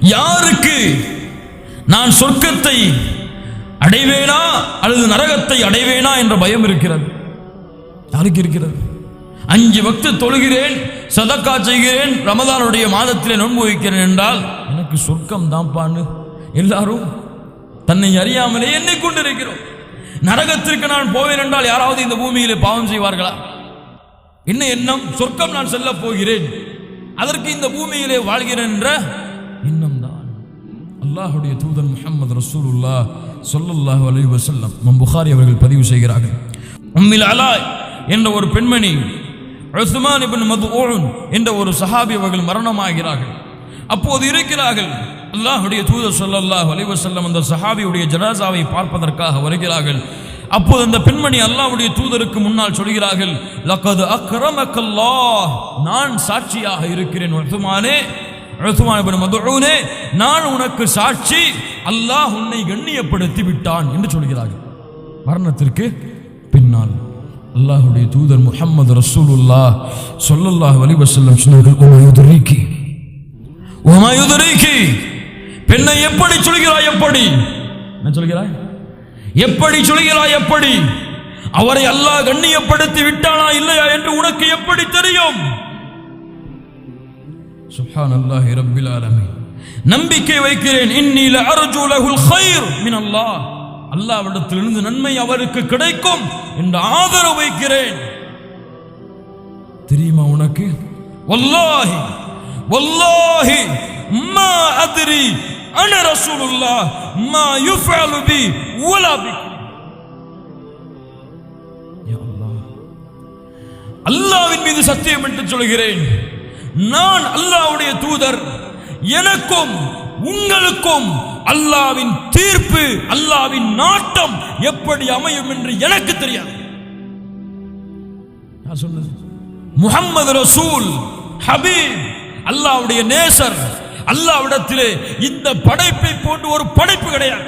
யாருக்கு நான் சொர்க்கத்தை அடைவேனா அல்லது நரகத்தை அடைவேனா என்ற பயம் இருக்கிறது? யாருக்கு இருக்கிறது? அஞ்சு பக்து தொழுகிறேன் சதக்கா செய்கிறேன் ரமதானுடைய மாதத்திலே நோன்பு வைக்கிறேன் என்றால் எனக்கு சொர்க்கம் தான்பான்னு எல்லாரும் தன்னை அறியாமலே எண்ணிக்கொண்டிருக்கிறோம் நரகத்திற்கு நான் போவேன் என்றால் யாராவது இந்த பூமியிலே பாவம் செய்வார்களா? என்ன எண்ணம்? சொர்க்கம் நான் செல்ல போகிறேன். அதற்கு இந்த பூமியிலே வாழ்கிறேன் என்ற அல்லாஹுடைய தூதன் முஹம்மது ரசூலுல்லா சொல்லல்லாஹு அலி வசல்லம் மம் புகாரி அவர்கள் பதிவு செய்கிறார்கள். உம்மில் அலாய் என்ற ஒரு பெண்மணி உஸ்மான் மது மதுஊன் என்ற ஒரு சஹாபி அவர்கள் மரணமாகிறார்கள். அப்போது இருக்கிறார்கள். அல்லாஹுடைய தூதர் சொல்லல்லாஹ் அலிவசல்லம் அந்த சஹாபியுடைய ஜனாசாவை பார்ப்பதற்காக வருகிறார்கள். அப்போது அந்த பெண்மணி அல்லாஹ்வுடைய தூதருக்கு முன்னால் சொல்கிறார்கள் லக்கது அக்ரமக்கல்லாஹ் நான் சாட்சியாக இருக்கிறேன் உஸ்மானே. நான் உனக்கு சாட்சி அல்லாஹ் உன்னை கண்ணியப்படுத்தி விட்டான் என்று சொல்கிறார்கள். மரணத்திற்கு பின்னால் அல்லாஹுடைய தூதர் முஹம்மது ரசூலுல்லாஹ் சொல்லல்லாஹ் வலிவசல்லம் சொன்னார்கள் உமையுதுரிக்கி உமையுதுரிக்கி பெண்ணை எப்படி சொல்கிறாய் எப்படி? என்ன சொல்கிறாய்? எப்படி சொல்கிறாய் எப்படி? அவரை அல்லாஹ் கண்ணியப்படுத்தி விட்டானா இல்லையா என்று உனக்கு எப்படி தெரியும்? சுப்ஹான் அல்லாஹ் ரப்பில் ஆலமீன் நம்பிக்கை வைக்கிறேன். இன்னில அர்ஜு லஹுல் கைர் மின் அல்லாஹ் அல்லாவிடத்திலிருந்து நன்மை அவருக்கு கிடைக்கும் என்று ஆதரவு வைக்கிறேன். தெரியுமா உனக்கு? வல்லாஹி வல்லாஹி மா அதிரி அன ரசூலுல்லாஹ் மா யுஃபஅலு பி வலா பி. அல்லாஹ்வின் அல்லாஹ். மீது சத்தியம் என்று சொல்கிறேன். நான் அல்லாவுடைய தூதர். எனக்கும் உங்களுக்கும் அல்லாவின் தீர்ப்பு அல்லாவின் நாட்டம் எப்படி அமையும் என்று எனக்கு தெரியாது. நான் சொன்னது முகம்மது ரசூல் ஹபீப் அல்லாவுடைய நேசர் அல்லாவிடத்திலே இந்த படைப்பை போன்று ஒரு படைப்பு கிடையாது.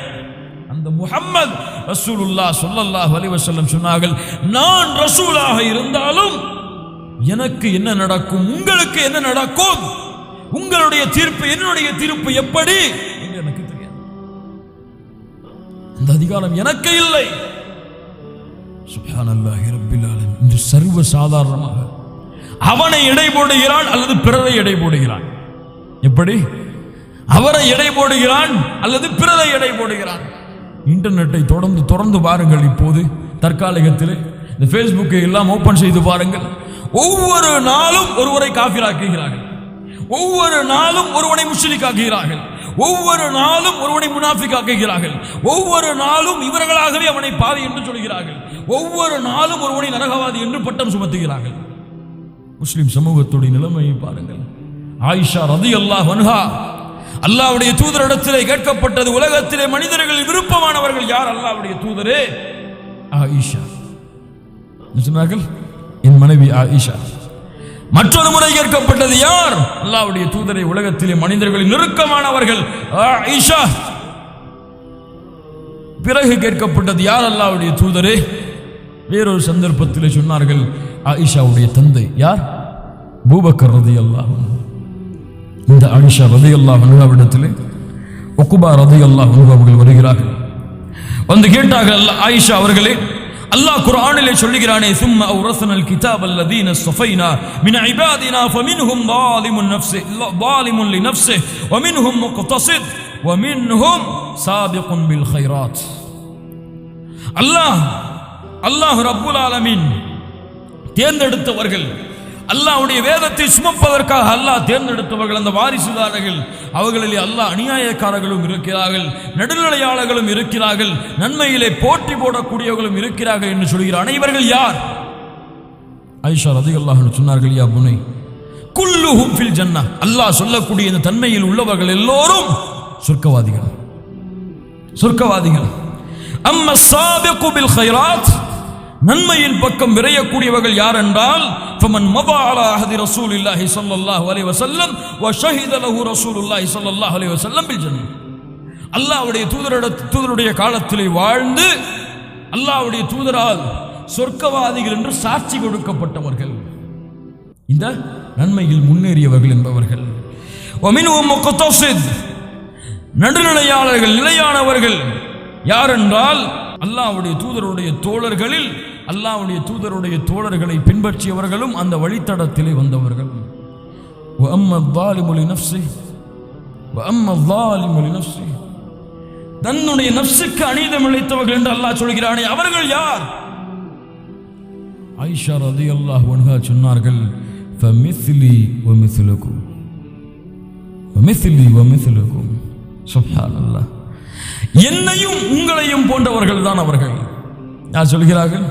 அந்த முகம்மது ரசூலுல்லா சொல்லல்லாஹ் அலிவசல்லம் சொன்னார்கள் நான் ரசூலாக இருந்தாலும் எனக்கு என்ன நடக்கும்? உங்களுக்கு என்ன நடக்கும்? உங்களுடைய தீர்ப்பு என்னுடைய தீர்ப்பு எப்படி? என்று எனக்கு தெரியாது. அந்த அதிகாரம் எனக்கு இல்லை. இன்று சர்வ சாதாரணமாக அவனை எடை போடுகிறான் அல்லது பிறரை எடை போடுகிறான் எப்படி? அவரை எடை போடுகிறான் அல்லது பிறரை எடை போடுகிறான் இன்டர்நெட்டை தொடர்ந்து தொடர்ந்து பாருங்கள் இப்போது. தற்காலிகத்தில் இந்த ஃபேஸ்புக்கை எல்லாம் ஓபன் செய்து பாருங்கள். ஒவ்வொரு நாளும் ஒருவரை காஃபிராக்குகிறார்கள் ஒவ்வொரு நாளும் ஒருவனை முஸ்லிக்காக்குகிறார்கள் ஒவ்வொரு நாளும் ஒருவனை முனாஃபிக்காக்குகிறார்கள். ஒவ்வொரு நாளும் இவர்களாகவே அவனை பாதி என்று சொல்கிறார்கள். ஒவ்வொரு நாளும் ஒருவனை நரகவாதி என்று பட்டம் சுமத்துகிறார்கள். முஸ்லிம் சமூகத்துடைய நிலைமையை பாருங்கள். ஆயிஷா ரதி அல்லாஹ் வன்ஹா அல்லாவுடைய தூதரிடத்திலே கேட்கப்பட்டது உலகத்திலே மனிதர்கள் விருப்பமானவர்கள் யார்? அல்லாவுடைய தூதரே ஆயிஷா. சொன்னார்கள் என் மனைவி ஆயிஷா. மற்றொரு முறை கேட்கப்பட்டது யார்? அல்லாவுடைய தூதரை உலகத்திலே மனிதர்களின் நெருக்கமானவர்கள் ஆயிஷா. பிறகு கேட்கப்பட்டது யார் அல்லாவுடைய தூதரே? வேறொரு சந்தர்ப்பத்தில் சொன்னார்கள் ஆயிஷாவுடைய தந்தை யார்? பூபக்கர் ரதி அல்லாஹ் இந்த ஆயிஷா ரதி அல்லாஹ் அனுகாவிடத்தில் ஒக்குபா ரதி அல்லாஹ் அவர்கள் வருகிறார்கள். வந்து கேட்டார்கள் ஆயிஷா அவர்களே அல்லாஹ் குர்ஆனிலே சொல்லுகிறானே சும்ம அவ்ரஸ்னல் கிதாப் அல்லதீன ஸஃபைனா மின் இபாதினா ஃபமின்ஹும் ظالم نفسه ظالم لنفسه ومنهم مقتصد ومنهم سابق بالخيرات அல்லாஹ் அல்லாஹ் ரப்புல் ஆலமீன் தேர்ந்தெடுத்தவர்கள் அல்லாவுடைய வேதத்தை சுமப்பதற்காக அல்லாஹ் தேர்ந்தெடுத்தவர்கள் அந்த வாரிசுதாரர்கள் அவர்களிலே அல்லாஹ் அநியாயக்காரர்களும் இருக்கிறார்கள் நடுநிலையாளர்களும் இருக்கிறார்கள் நன்மையிலே போட்டி போடக்கூடியவர்களும் இருக்கிறார்கள் என்று சொல்கிறார் அனைவர்கள் யார்? ஐஷா ரதி சொன்னார்கள் யா புனை குல்லுஹும் ஃபில் ஜன்னா அல்லாஹ் சொல்லக்கூடிய இந்த தன்மையில் உள்ளவர்கள் எல்லோரும் சொர்க்கவாதிகள். சொர்க்கவாதிகள். அம்மா சாபிகு பில் ஹைராத் நன்மையின் பக்கம் விரையக்கூடியவர்கள் யார் என்றால் ஃபமன் மபா அலா ஹதி ரசூலுல்லாஹி ஸல்லல்லாஹு அலைஹி வஸல்லம் வ ஷஹித லஹு ரசூலுல்லாஹி ஸல்லல்லாஹு அலைஹி வஸல்லம் பில் ஜன்னத். அல்லாஹ்வுடைய தூதரோட தூதருடைய காலத்திலே வாழ்ந்து அல்லாஹ்வுடைய தூதரால் சொர்க்கவாதிகள் என்று சாட்சி கொடுக்கப்பட்டவர்கள். இந்த நன்மையில் முன்னேறியவர்கள் என்பவர்கள். நடுநிலையாளர்கள் நிலையானவர்கள் யாரென்றால் அல்லாவுடைய தூதருடைய தோழர்களில் அல்லாவுடைய தூதருடைய தோழர்களை பின்பற்றியவர்களும் அந்த வழித்தடத்திலே வந்தவர்கள். தன்னுடைய நப்சுக்கு அநீதம் இழைத்தவர்கள் என்று அல்லாஹ் சொல்கிறானே அவர்கள் யார்? ஐஷா ரதி அல்லாஹ் சொன்னார்கள் என்னையும் உங்களையும் போன்றவர்கள் தான் அவர்கள். யார் சொல்கிறார்கள்?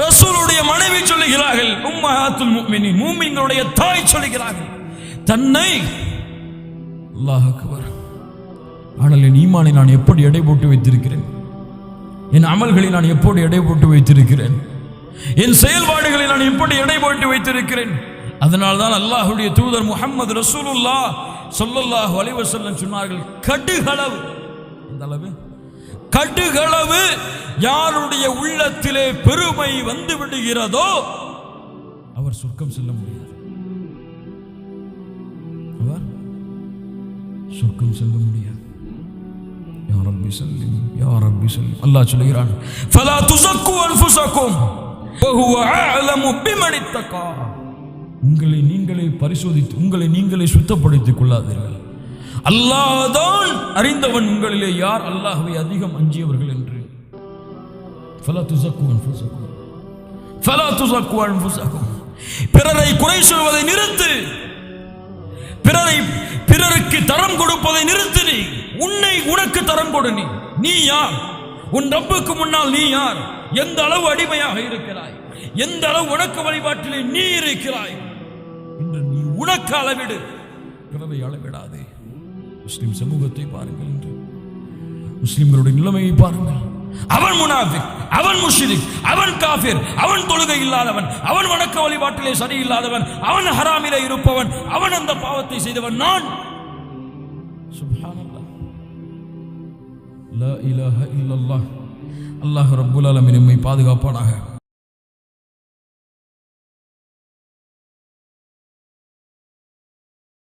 ரசூலுடைய மனைவி சொல்லுகிறார்கள் உம்மஹாத்துல் முஃமினீன் மூமின்களுடைய தாய் சொல்லுகிறார்கள் தன்னை அல்லாஹ் அக்பர். ஆனால் என் ஈமானை நான் எப்படி எடை போட்டு வைத்திருக்கிறேன்? என் அமல்களை நான் எப்படி எடை போட்டு வைத்திருக்கிறேன்? என் செயல்பாடுகளை நான் எப்படி எடை போட்டு வைத்திருக்கிறேன்? அதனால் தான் அல்லாஹ்வுடைய தூதர் முகமது ரசூலுல்லா சொல்லல்லாஹ் அலைஹி வஸல்லம் சொன்னார்கள் கடுகளவு. இந்த அளவு? கடுகளவு யாருடைய உள்ளத்திலே பெருமை வந்து விடுகிறதோ அவர் சொர்க்கம் செல்ல முடியாது. அவர் சொர்க்கம் செல்ல முடியாது. ரப்பி சல்லிம் யா ரப்பி அல்லாஹ் சொல்கிறான் ஃபலா துஸக்கு அன்ஃபுஸக்கும் வஹுவ அஅலமு பிமன் இத்தகா. உங்களை நீங்களே பரிசோதித்து உங்களை நீங்களே சுத்தப்படுத்திக் கொள்ளாதீர்கள். அல்லாஹ்தான் அறிந்தவன் உங்களிலே யார் அல்லாஹ்வை அதிகம் அஞ்சியவர்கள் என்று. ஃபலா துஸக்கு அன்ஃபுஸக்கும் ஃபலா துஸக்கு அன்ஃபுஸக்கும் பிறரை குறை சொல்வதை நிறுத்து. பிறரை பிறருக்கு தரம் கொடுப்பதை நிறுத்து நீ. உன்னை உனக்கு தரம் கொடு நீ. நீ யார்? உன் ரப்புக்கு முன்னால் நீ யார்? எந்த அளவு அடிமையாக இருக்கிறாய்? எந்த அளவு உனக்கு வழிபாட்டிலே நீ இருக்கிறாய்? என்று நீ உனக்கு அளவிடு. பிறரை அளவிடாதே. முஸ்லிம் சமூகத்தை பாருங்கள் என்று முஸ்லிம்களுடைய நிலைமையை பாருங்கள். அவன் முனாஃபிக் அவன் முஷிரிக் அவன் காஃபிர் அவன் தொழுகை இல்லாதவன் அவன் வணக்க வழிபாட்டிலே சரியில்லாதவன் அவன் ஹராமிலே இருப்பவன் அவன் அந்த பாவத்தை செய்தவன் நான். அல்லாஹ் ரப்புல் ஆலமீன் நம்மை பாதுகாப்பானாக.